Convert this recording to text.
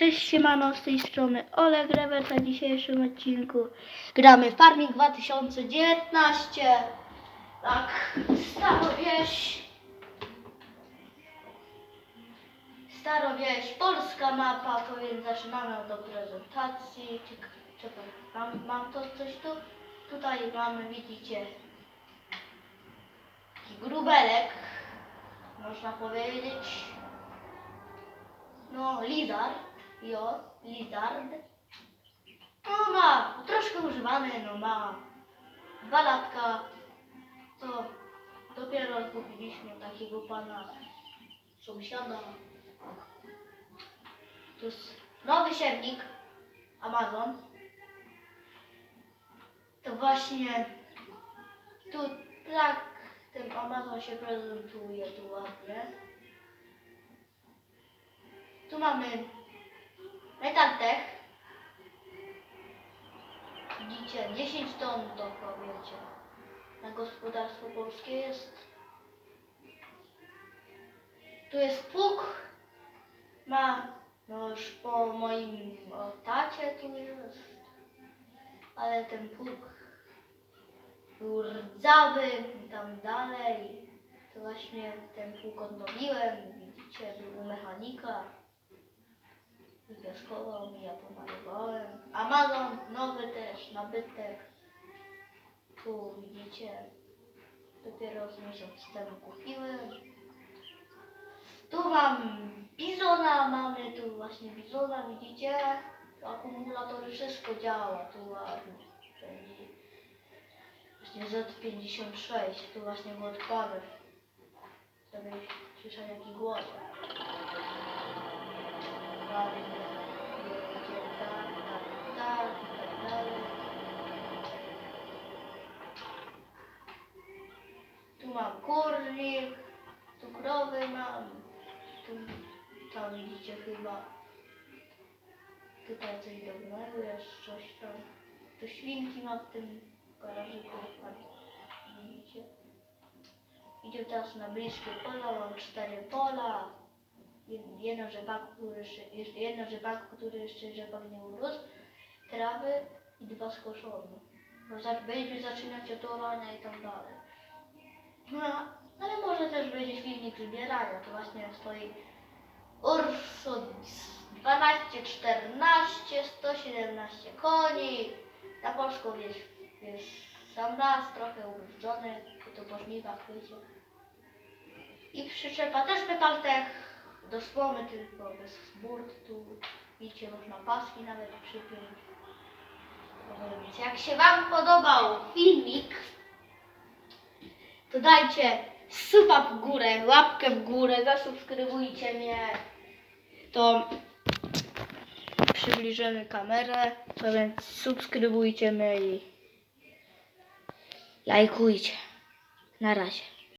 Cześć siemano, z tej strony Oleg Rewet na dzisiejszym odcinku gramy Farming 2019 Tak, Starowieś. Starowieś, polska mapa, to więc zaczynamy od prezentacji. Czekaj, mam, mam to coś tu? Tutaj mamy, widzicie Taki grubelek Można powiedzieć. No, lizard, jo, lizard. No ma, troszkę używany, no ma dwa latka. To dopiero kupiliśmy takiego pana sąsiada. To jest nowy siewnik Amazon. To właśnie tu tak ten Amazon się prezentuje tu ładnie. Tu mamy Metaltech. Widzicie, 10 ton to powiecie. Na gospodarstwo polskie jest. Tu jest pług. Ma, no już po moim o, tacie tu jest. Ale ten pług był rdzawy tam dalej. To właśnie ten pług odnowiłem. Widzicie, był u mechanika mi, ja pomalowałem. Amazon nowy też, nabytek. Tu widzicie, dopiero z miesiąc temu kupiłem. Tu mam bizona, mamy tu właśnie bizona, widzicie? Akumulatory, wszystko działa, tu ładnie. Właśnie Z56, tu właśnie go odpalę. Żeby słyszał jaki głos. Ładnie. Tu mam kurnik, tu krowy mam, tu tam widzicie chyba, tutaj coś drobnego jest, coś tam, tu świnki mam w tym garażyku, a widzicie. Idziemy teraz na bliskie pola, mam cztery pola, Jed- jedno rzepak, który jeszcze, jedno rzepak, który jeszcze rzepak nie urósł, trawy i dwa skoszone. Bo będziemy zaczynać od orania i tak dalej. No, ale może też będzie filmik zbierania, to właśnie stoi Ursus 12, 14, 117 koni, na polską jest, jest sam raz, trochę ubrudzony, to po żniwach. I przyczepa też Metaltech do słomy, tylko bez burt, tu widzicie, można paski nawet przypiąć. Jak się Wam podobał filmik, to dajcie suba w górę, łapkę w górę, zasubskrybujcie mnie. To przybliżymy kamerę, to więc subskrybujcie mnie i lajkujcie. Na razie.